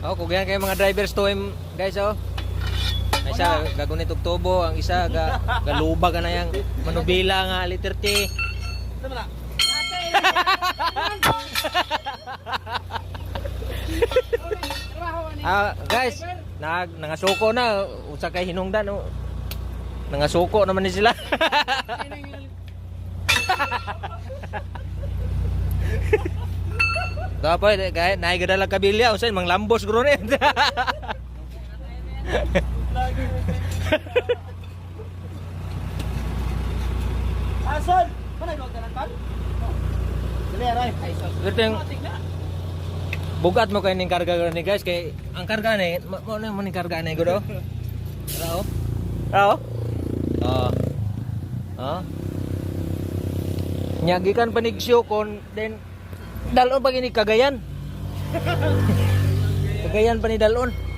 Oh, kung yan kayo mga drivers to him, guys, oh. Ay isa, gagunit og tubo, ang isa, ga, galuba ka na yang manubila nga, liter T. Na? Ah, guys, nag nangasuko na, usa kay hinungdan, oh. Nangasuko naman ni sila. Dapat kahit naik dalam kabilya, usay mang lambos guro ni. Asan? Mana yung tanan pan? Dali aray. Yung bugat mo kay ning karga ni guys kay ang karga ni mo mo mo ning karga ni guro. Rao. Rao. Oh. Oh. Nyagikan panigsyo kon then dalon pa gini kagayan. kagayan pa ni dalon.